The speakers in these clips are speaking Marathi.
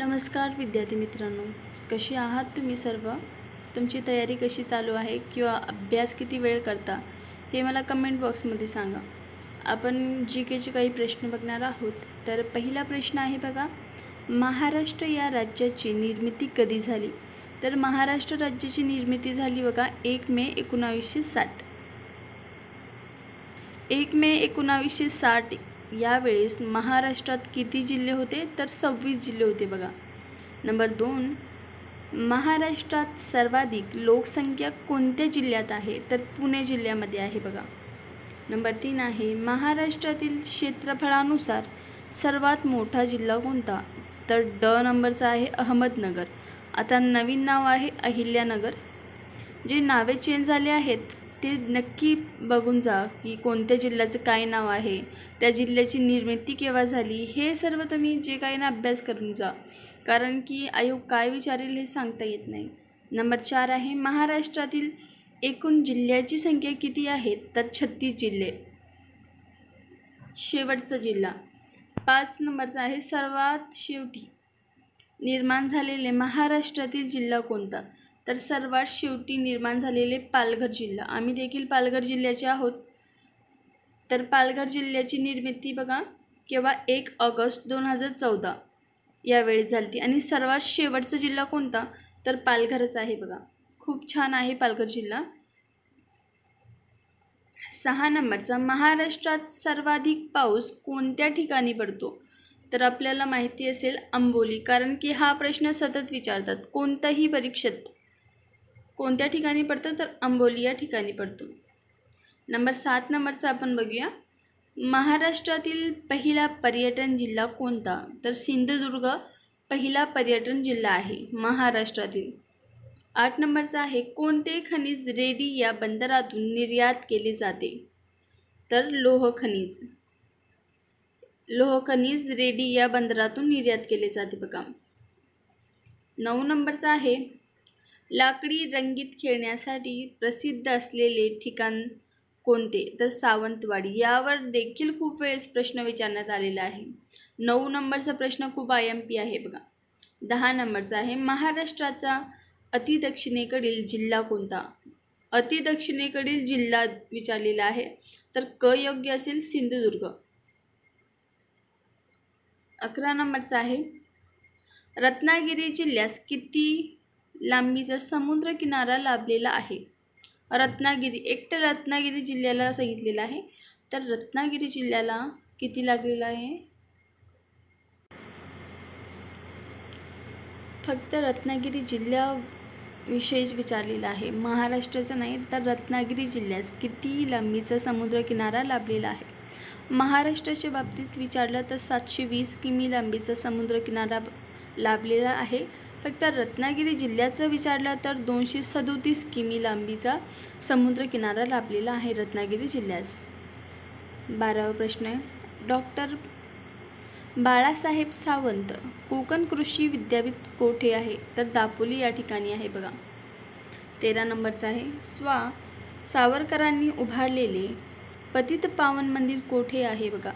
नमस्कार विद्यार्थी मित्रांनो कशी आहात तुम्ही सर्व? तुमची तयारी कशी चालू आहे किंवा अभ्यास किती वेळ करता हे मला कमेंट बॉक्समध्ये सांगा. आपण जी केचे काही प्रश्न बघणार आहोत. तर पहिला प्रश्न आहे बघा महाराष्ट्र या राज्याची निर्मिती कधी झाली? तर महाराष्ट्र राज्याची निर्मिती झाली बघा एक मे एकोणावीसशे साठ. एक मे एकोणावीसशे साठ यावेळेस महाराष्ट्रात किती जिल्हे होते? तर सव्वीस जिल्हे होते बघा. नंबर दोन महाराष्ट्रात सर्वाधिक लोकसंख्या कोणत्या जिल्ह्यात आहे? तर पुणे जिल्ह्यामध्ये आहे बघा. नंबर तीन आहे महाराष्ट्रातील क्षेत्रफळानुसार सर्वात मोठा जिल्हा कोणता? तर ड नंबरचा आहे अहमदनगर. आता नवीन नाव आहे अहिल्यानगर. जे नावे चेंज झाले आहेत ते नक्की बघून जा की कोणत्या जिल्ह्याचं काय नाव आहे त्या जिल्ह्याची निर्मिती केव्हा झाली हे सर्व तुम्ही जे काही ना अभ्यास करून जा. कारण की आयोग काय विचारेल हे सांगता येत नाही. नंबर चार आहे महाराष्ट्रातील एकूण जिल्ह्याची संख्या किती आहे? तर छत्तीस जिल्हे. शेवटचा जिल्हा. पाच नंबरचा आहे सर्वात शेवटी. निर्माण झालेले महाराष्ट्रातील जिल्हा कोणता? तर सर्वात शेवटी निर्माण झालेले पालघर जिल्हा. आम्ही देखील पालघर जिल्ह्याचे आहोत. तर पालघर जिल्ह्याची निर्मिती बघा केव्हा? एक ऑगस्ट दोन हजार चौदा. यावेळी झाली आणि सर्वात शेवटचा जिल्हा कोणता? तर पालघरच आहे बघा. खूप छान आहे पालघर जिल्हा. सहा नंबरचा महाराष्ट्रात सर्वाधिक पाऊस कोणत्या ठिकाणी पडतो? तर आपल्याला माहिती असेल आंबोली. कारण की हा प्रश्न सतत विचारतात. कोणत्याही परीक्षेत कोणत्या ठिकाणी पडतं? तर आंबोली या ठिकाणी पडतो. नंबर सात नंबरचा आपण बघूया. महाराष्ट्रातील पहिला पर्यटन जिल्हा कोणता? तर सिंधुदुर्ग पहिला पर्यटन जिल्हा आहे महाराष्ट्रातील. आठ नंबरचा आहे कोणते खनिज रेडी या बंदरातून निर्यात केले जाते? तर लोह खनिज. लोह खनिज रेडी या बंदरातून निर्यात केले जाते बघा. नऊ नंबरचा आहे लाकडी रंगीत खेळण्यासाठी प्रसिद्ध असलेले ठिकाण कोणते? तर सावंतवाडी. यावर देखील खूप वेळेस प्रश्न विचारण्यात आलेला आहे. नऊ नंबरचा प्रश्न खूप आय एम पी आहे बघा. दहा नंबरचा आहे. महाराष्ट्राचा अतिदक्षिणेकडील जिल्हा कोणता? अतिदक्षिणेकडील जिल्हा विचारलेला आहे. तर क योग्य असेल सिंधुदुर्ग. अकरा नंबरचा आहे. रत्नागिरी जिल्ह्यास किती लांबीचा समुद्र किनारा लाभलेला आहे. रत्नागिरी एकटं रत्नागिरी जिल्ह्याला सांगितलेलं आहे. तर रत्नागिरी जिल्ह्याला किती लागलेलं आहे? फक्त रत्नागिरी जिल्ह्याविषयीच विचारलेलं आहे. महाराष्ट्राचं नाही तर रत्नागिरी जिल्ह्यास किती लांबीचा समुद्रकिनारा लाभलेला आहे? महाराष्ट्राच्या बाबतीत विचारलं तर सातशे वीस किमी लांबीचा समुद्रकिनारा लाभलेला आहे. फक्त रत्नागिरी जिल्ह्याचं विचारलं तर दोनशे सदोतीस किमी लांबीचा समुद्रकिनारा लाभलेला आहे रत्नागिरी जिल्ह्यास. बारावा प्रश्न. डॉक्टर बाळासाहेब सावंत कोकण कृषी विद्यापीठ कोठे आहे? तर दापोली या ठिकाणी आहे बघा. तेरा नंबरचा आहे. स्वा. सावरकरांनी उभारलेले पतित पावन मंदिर कोठे आहे बघा?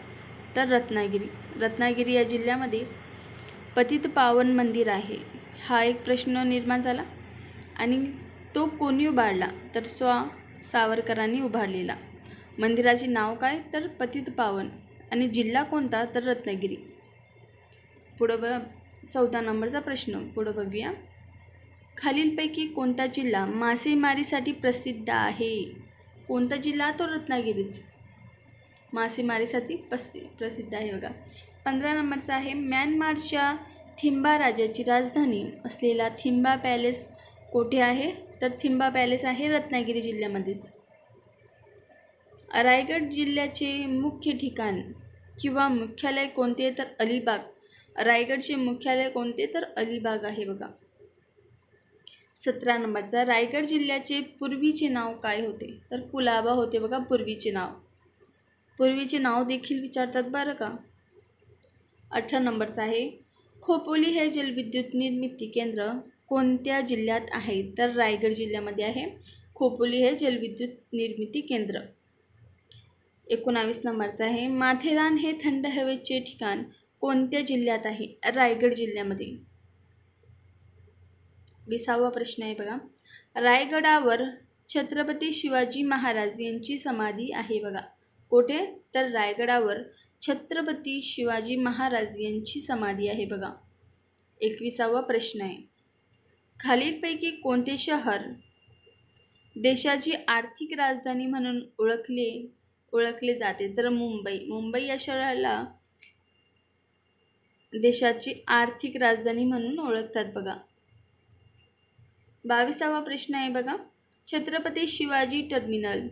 तर रत्नागिरी. रत्नागिरी या जिल्ह्यामध्ये पतित पावन मंदिर आहे. हा एक प्रश्न निर्माण झाला आणि तो कोणी उभारला तर स्वा सावरकरांनी उभारलेला. मंदिराचे नाव काय? तर पतित पावन आणि जिल्हा कोणता? तर रत्नागिरी. पुढं ब चौदा नंबरचा प्रश्न. पुढं बघूया. खालीलपैकी कोणता जिल्हा मासेमारीसाठी प्रसिद्ध आहे? कोणता जिल्हा? तो रत्नागिरीच. मासेमारीसाठी प्रसि प्रसिद्ध आहे बघा. पंधरा नंबरचा आहे म्यानमारच्या थिंबा राजाची राजधानी असलेला थिंबा पॅलेस कोठे आहे? तर थिंबा पॅलेस आहे रत्नागिरी जिल्ह्यामध्येच. रायगड जिल्ह्याचे मुख्य ठिकाण किंवा मुख्यालय कोणते? तर अलिबाग. रायगडचे मुख्यालय कोणते? तर अलिबाग आहे बघा. सतरा नंबरचा. रायगड जिल्ह्याचे पूर्वीचे नाव काय होते? तर कुलाबा होते बघा पूर्वीचे नाव. पूर्वीचे नाव देखील विचारतात बरं का? अठरा नंबरचा आहे. खोपोली हे जलविद्युत निर्मिती केंद्र कोणत्या जिल्ह्यात आहे? तर रायगड जिल्ह्यामध्ये आहे. खोपोली हे जलविद्युत निर्मिती केंद्र. एकोणावीस नंबरचं आहे. माथेरान हे थंड हवेचे ठिकाण कोणत्या जिल्ह्यात आहे? रायगड जिल्ह्यामध्ये. विसावा प्रश्न आहे बघा. रायगडावर छत्रपती शिवाजी महाराज यांची समाधी आहे बघा. कोठे? तर रायगडावर छत्रपती शिवाजी महाराज यांची समाधी आहे बघा. एकविसावा प्रश्न आहे. खालीलपैकी कोणते शहर देशाची आर्थिक राजधानी म्हणून ओळखले ओळखले जाते? तर मुंबई. मुंबई या शहराला देशाची आर्थिक राजधानी म्हणून ओळखतात बघा. बावीसावा प्रश्न आहे बघा. Chhatrapati Shivaji terminal.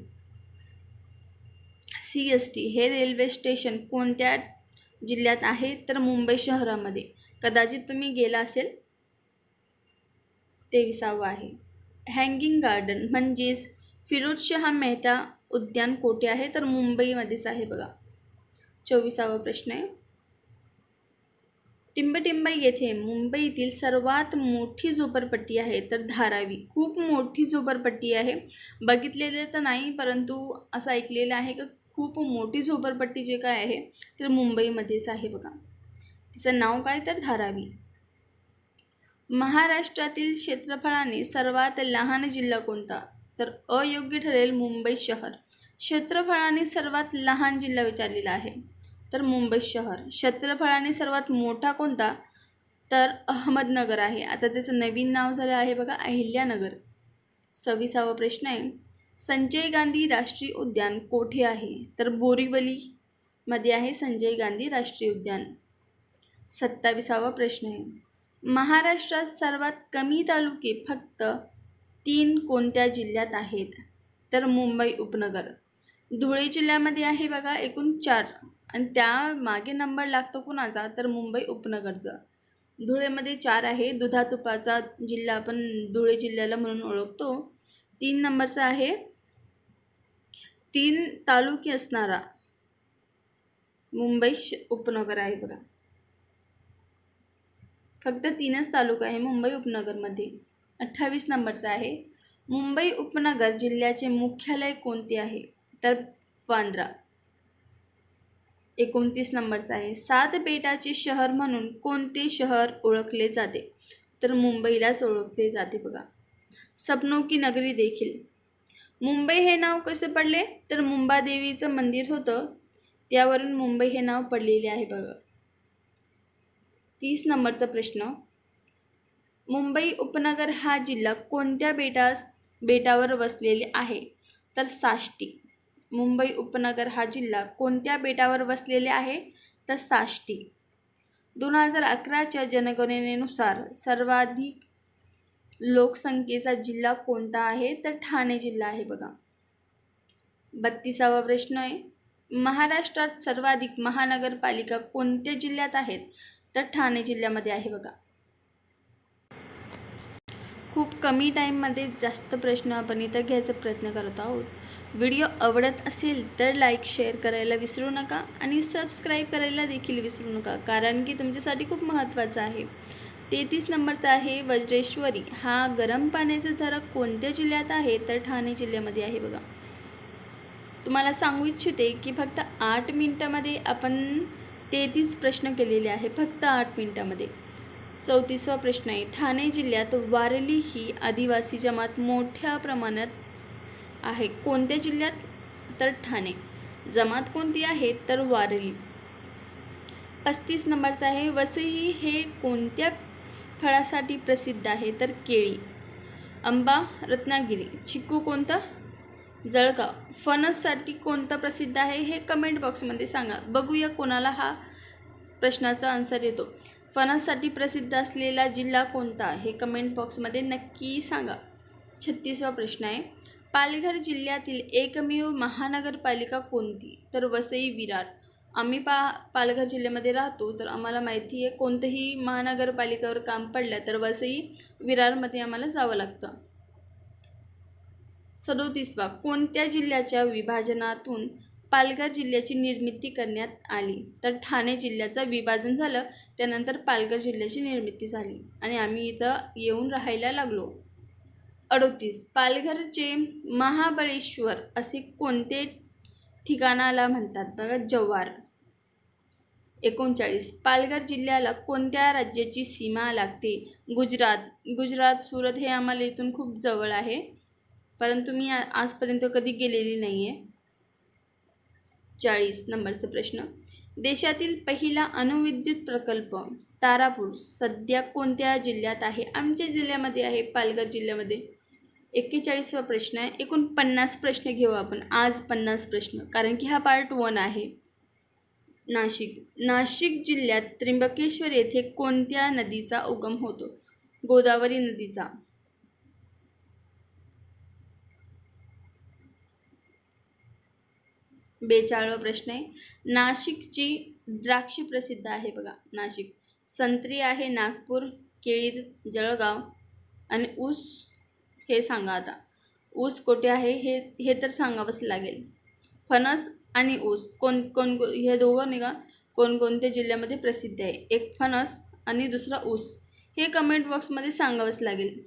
C S T हे रेल्वे स्टेशन कोणत्या जिल्ह्यात आहे? तर मुंबई शहरामध्ये. कदाचित तुम्ही गेला असेल. तेविसावं आहे. हँगिंग गार्डन म्हणजेच फिरोजशहा मेहता उद्यान कोठे आहे? तर मुंबईमध्येच आहे बघा. चोवीसावा प्रश्न आहे. टिंबटिंब येथे मुंबईतील सर्वात मोठी झोपडपट्टी आहे. तर धारावी खूप मोठी झोपडपट्टी आहे. बघितलेले तर नाही परंतु असं ऐकलेलं आहे की खूप मोठी झोपडपट्टी जे काय आहे तर मुंबईमध्येच आहे बघा. तिचं नाव काय तर धारावी. महाराष्ट्रातील क्षेत्रफळाने सर्वात लहान जिल्हा कोणता? तर अयोग्य ठरेल मुंबई शहर. क्षेत्रफळाने सर्वात लहान जिल्हा विचारलेला आहे. तर मुंबई शहर. क्षेत्रफळाने सर्वात मोठा कोणता? तर अहमदनगर आहे. आता त्याचं नवीन नाव झालं आहे बघा अहिल्यानगर. सव्वीसावा प्रश्न आहे. संजय गांधी राष्ट्रीय उद्यान कोठे आहे? तर बोरीवलीमध्ये आहे संजय गांधी राष्ट्रीय उद्यान. सत्ताविसावा प्रश्न आहे. महाराष्ट्रात सर्वात कमी तालुके फक्त तीन कोणत्या जिल्ह्यात आहेत? तर मुंबई उपनगर. धुळे जिल्ह्यामध्ये आहे बघा एकूण चार. आणि त्या मागे नंबर लागतो कुणाचा? तर मुंबई उपनगरचा. धुळेमध्ये चार आहे. दुधातुपाचा जिल्हा आपण धुळे जिल्ह्याला म्हणून ओळखतो. तीन नंबरचा आहे तीन तालुके असणारा मुंबई श उपनगर आहे बघा. फक्त तीनच तालुका आहे मुंबई उपनगरमध्ये. अठ्ठावीस नंबरचा आहे. मुंबई उपनगर जिल्ह्याचे मुख्यालय कोणते आहे? तर वांद्रा. एकोणतीस नंबरचा आहे. सात बेटाचे शहर म्हणून कोणते शहर ओळखले जाते? तर मुंबईलाच ओळखले जाते बघा. सपनो की नगरी देखील. मुंबई हे नाव कसे पडले? तर मुंबादेवीचं मंदिर होतं. त्यावरून मुंबई हे नाव पडलेले आहे बघा. तीस नंबरचा प्रश्न. मुंबई उपनगर हा जिल्हा कोणत्या बेटास बेटावर वसलेले आहे? तर साष्टी. मुंबई उपनगर हा जिल्हा कोणत्या बेटावर वसलेले आहे? तर साष्टी. दोन हजार अकराच्या जनगणनेनुसार सर्वाधिक लोकसंख्येचा जिल्हा कोणता आहे? तर ठाणे जिल्हा आहे बघा. बत्तीसावा प्रश्न आहे. महाराष्ट्रात सर्वाधिक महानगरपालिका कोणत्या जिल्ह्यात आहेत? तर ठाणे जिल्ह्यामध्ये आहे बघा. खूप कमी टाईममध्ये जास्त प्रश्न आपण इथं घ्यायचा प्रयत्न करत आहोत. व्हिडिओ आवडत असेल तर लाईक शेअर करायला विसरू नका आणि सबस्क्राईब करायला देखील विसरू नका कारण की तुमच्यासाठी खूप महत्त्वाचं आहे. तेहतीस नंबरचा आहे वज्रेश्वरी. हा गरम पाण्याचा झरा कोणत्या जिल्ह्यात आहे? तर ठाणे जिल्ह्यामध्ये आहे बघा. तुम्हाला सांगू इच्छिते की फक्त आठ मिनटामध्ये आपण तेहतीस प्रश्न केलेले आहे. फक्त आठ मिनटामध्ये. चौतीसवा प्रश्न आहे. ठाणे जिल्ह्यात वारली ही आदिवासी जमात मोठ्या प्रमाणात आहे. कोणत्या जिल्ह्यात? तर ठाणे. जमात कोणती आहे? तर वारली. पस्तीस नंबरचा आहे. वसई हे कोणत्या फळासाठी प्रसिद्ध आहे तर केळी. आंबा रत्नागिरी. चिक्कू कोणता? जळगाव. फणससाठी कोणता प्रसिद्ध आहे हे कमेंट बॉक्समध्ये सांगा. बघूया कोणाला हा प्रश्नाचा आन्सर येतो. फणससाठी प्रसिद्ध असलेला जिल्हा कोणता? हे कमेंट बॉक्समध्ये नक्की सांगा. छत्तीसवा प्रश्न आहे. पालघर जिल्ह्यातील एकमेव महानगरपालिका कोणती? तर वसई विरार. आम्ही पा पालघर जिल्ह्यामध्ये राहतो तर आम्हाला माहिती आहे कोणतंही महानगरपालिकेवर काम पडलं तर वसई विरारमध्ये आम्हाला जावं लागतं. सदोतीसवा कोणत्या जिल्ह्याच्या विभाजनातून पालघर जिल्ह्याची निर्मिती करण्यात आली? तर ठाणे जिल्ह्याचं विभाजन झालं त्यानंतर पालघर जिल्ह्याची निर्मिती झाली आणि आम्ही इथं येऊन राहायला लागलो. अडोतीस पालघरचे महाबळेश्वर असे कोणते ठिकाणाला म्हणतात बघा जव्हार. एकोणचाळीस. पालघर जिल्ह्याला कोणत्या राज्याची सीमा लागते? गुजरात. गुजरात सुरत हे आम्हाला इथून खूप जवळ आहे. परंतु मी आजपर्यंत कधी गेलेली नाही आहे चाळीस. नंबरचा प्रश्न. देशातील पहिला अणुविद्युत प्रकल्प तारापूर सध्या कोणत्या जिल्ह्यात आहे? आमच्या जिल्ह्यामध्ये आहे पालघर जिल्ह्यामध्ये. एक्केचाळीसवा प्रश्न आहे. एकूण पन्नास प्रश्न घेऊ आपण. आज पन्नास प्रश्न. कारण की हा पार्ट वन आहे. नाशिक. नाशिक जिल्ह्यात त्र्यंबकेश्वर येथे कोणत्या नदीचा उगम होतो? गोदावरी नदीचा. बेचाळवा प्रश्न आहे. नाशिकची द्राक्ष प्रसिद्ध आहे बघा. नाशिक. संत्री आहे नागपूर केळी जळगाव आणि ऊस हे सांगा आता. ऊस कोठे आहे हे हे तर सांगावंच लागेल. फणस आणि ऊस कोण कोण हे दोघं नाही का कोणकोणत्या जिल्ह्यामध्ये प्रसिद्ध आहे. एक फणस आणि दुसरा ऊस. हे कमेंट बॉक्समध्ये सांगावंच लागेल.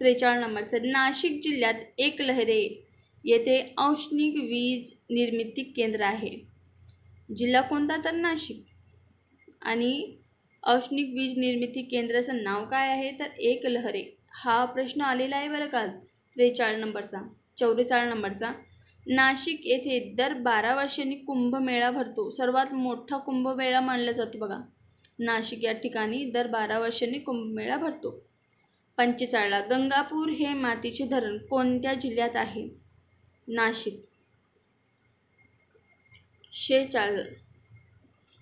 त्रेचाळीस नंबरचं नाशिक जिल्ह्यात एक लहरे येथे औष्णिक वीज निर्मिती केंद्र आहे. जिल्हा कोणता तर नाशिक. आणि औष्णिक वीज निर्मिती केंद्राचं नाव काय आहे? तर एक लहरे. हा प्रश्न आलेला आहे बरं का? त्रेचाळीस नंबरचा चौवेचाळीस नंबरचा. नाशिक येथे दर बारा वर्षांनी कुंभमेळा भरतो. सर्वात मोठा कुंभमेळा मानला जातो बघा. नाशिक या ठिकाणी दर बारा वर्षांनी कुंभमेळा भरतो. पंचेचाळला गंगापूर हे मातीचे धरण कोणत्या जिल्ह्यात आहे? नाशिक. शेचाळ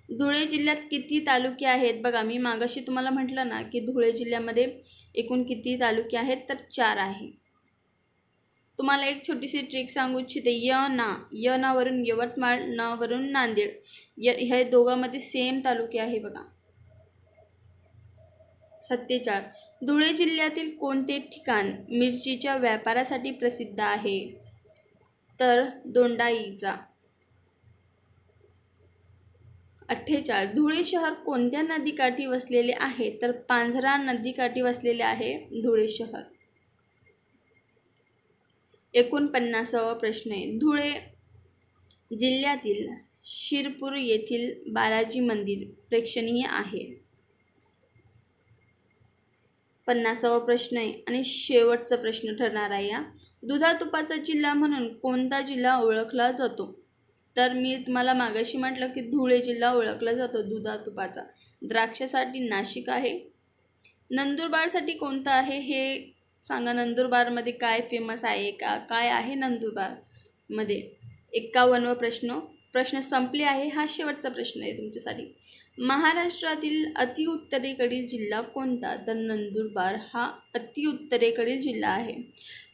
धुळे जिल्ह्यात किती तालुके आहेत? बघा मी मागाशी तुम्हाला म्हटलं ना की धुळे जिल्ह्यामध्ये एकूण किती तालुके आहेत? तर चार आहे. तुम्हाला एक छोटीशी ट्रिक सांगू इच्छिते. य ना. य नावरून यवतमाळ नावरून नांदेड. य ह्या दोघांमध्ये सेम तालुके आहे बघा. सत्तेचाळ. धुळे जिल्ह्यातील कोणते ठिकाण मिरचीच्या व्यापारासाठी प्रसिद्ध आहे? तर दोंडाईचा. अठ्ठेचाळ धुळे शहर कोणत्या नदीकाठी वसलेले आहे? तर पांझरा नदीकाठी वसलेले आहे धुळे शहर. एकोणपन्नासावा प्रश्न आहे. धुळे जिल्ह्यातील शिरपूर येथील बालाजी मंदिर प्रेक्षणीय आहे. पन्नासावा प्रश्न आहे आणि शेवटचा प्रश्न ठरणार आहे या. दुधा तुपाचा जिल्हा म्हणून कोणता जिल्हा ओळखला जातो? तर मी तुम्हाला मागाशी म्हटलं की धुळे जिल्हा ओळखला जातो दुधा तुपाचा. द्राक्षासाठी नाशिक आहे. नंदुरबारसाठी कोणतं आहे हे सांगा. नंदुरबारमध्ये काय फेमस आहे का? काय आहे नंदुरबारमध्ये? एक्कावन्नवा प्रश्न. प्रश्न संपले आहे. हा शेवटचा प्रश्न आहे तुमच्यासाठी. महाराष्ट्रातील अतिउत्तरेकडील जिल्हा कोणता? तर नंदुरबार हा अतिउत्तरेकडील जिल्हा आहे.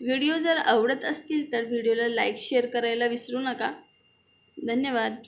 व्हिडिओ जर आवडत असतील तर व्हिडिओला लाईक शेअर करायला विसरू नका. धन्यवाद.